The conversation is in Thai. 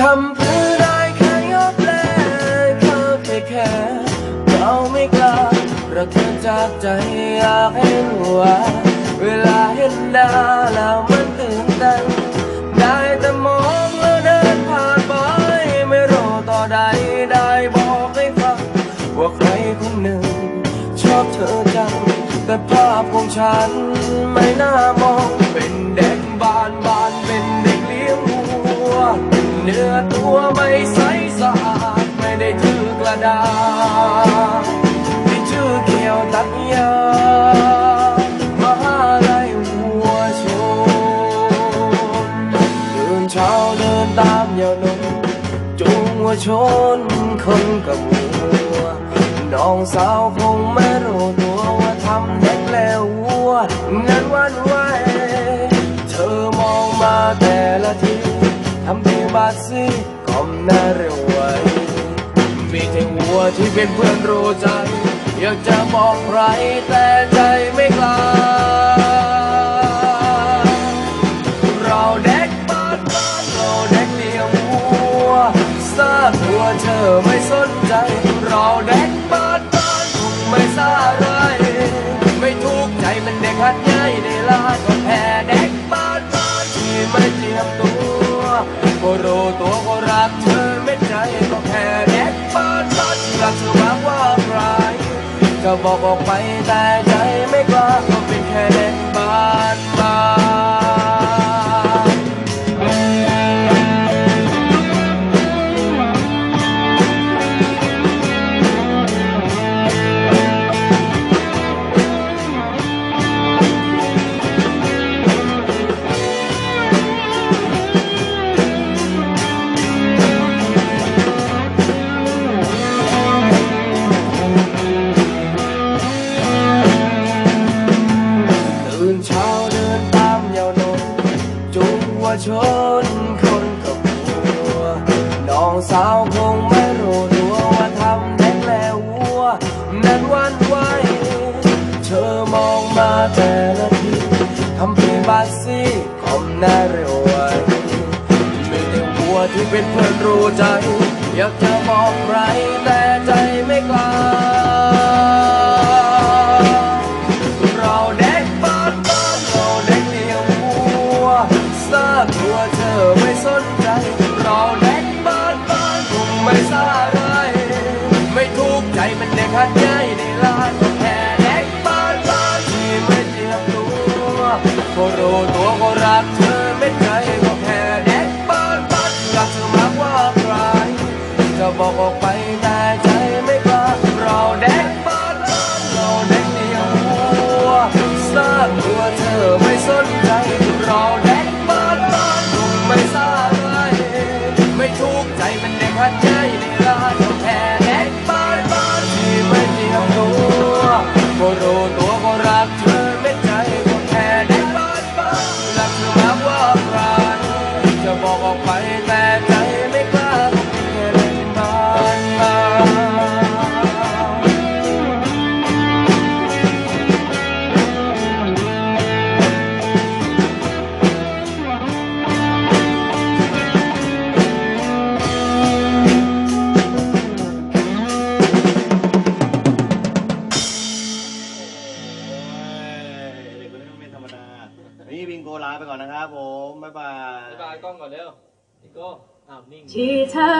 ทำเพื่อได้แค่ยอบแลเขาแค่แค่เราไม่กล้าเราเธอจากใจอยากเห็นหัวเวลาเห็นดาแล้วมันตื่นตันได้แต่มองแล้วเดินผ่านไปไม่รอต่อใดได้บอกให้ฟังว่าใครคนหนึ่ง ชอบเธอจังแต่ภาพของฉันไม่น่ามองเป็นเด็กบ้านบ้านเป็นเด็กเลี้ยงวัว เนื้อตัวไม่ใสสะอาดไม่ได้ถือกระดาษที่ชื่อเขียวตัดยามหาลัยวัวชนเดินเช้าเดินตามยาวนมจูงวัวชนคนกับวัวน้องสาวคงไม่รู้ตัวว่าทำเด็กแล้ววัวนั้นวันไหวเธอมองมาแต่ละที บาดซีก้มหน้าเร็วไวมีแต่วัวที่เป็นเพื่อนรู้ใจ อยากจะมองใครแต่ใจไม่กล้าเราเด็กบ้านบ้านเราเด็กเลี้ยงวัวซากหัวเธอไม่สนใจ เราเด็ก ก็บอกออกไปแต่ใจไม่กล้าก็เป็นแค่เด็กบ้านบ้า ชนคนกับวัว น้องสาวคงไม่รู้ตัวว่าทำเด็กแล้ววัว นั้นวันไหวเธอมองมาแต่ละทีทำเพียงบาดซีก้มหน้าเร็วไวไมีแต่วัวที่เป็นเพื่อนรู้ใจ อยากจะบอกใครแต่ใจไม่กล้า ทันใจในลานก็แห่แดกบ้านบ้านที่ไม่เจียมตัวก็รู้ตัวก็รักเธอไม่ใจก็แห่แดกบ้านบ้านรักเธอมากกว่าใครจะบอกออกไป วันนี้วิงโกลาไปก่อนนะครับผม บ๊ายบายบายกล้องก่อนเร็วนิโก้อ้าวนิ่ง ที่เธอ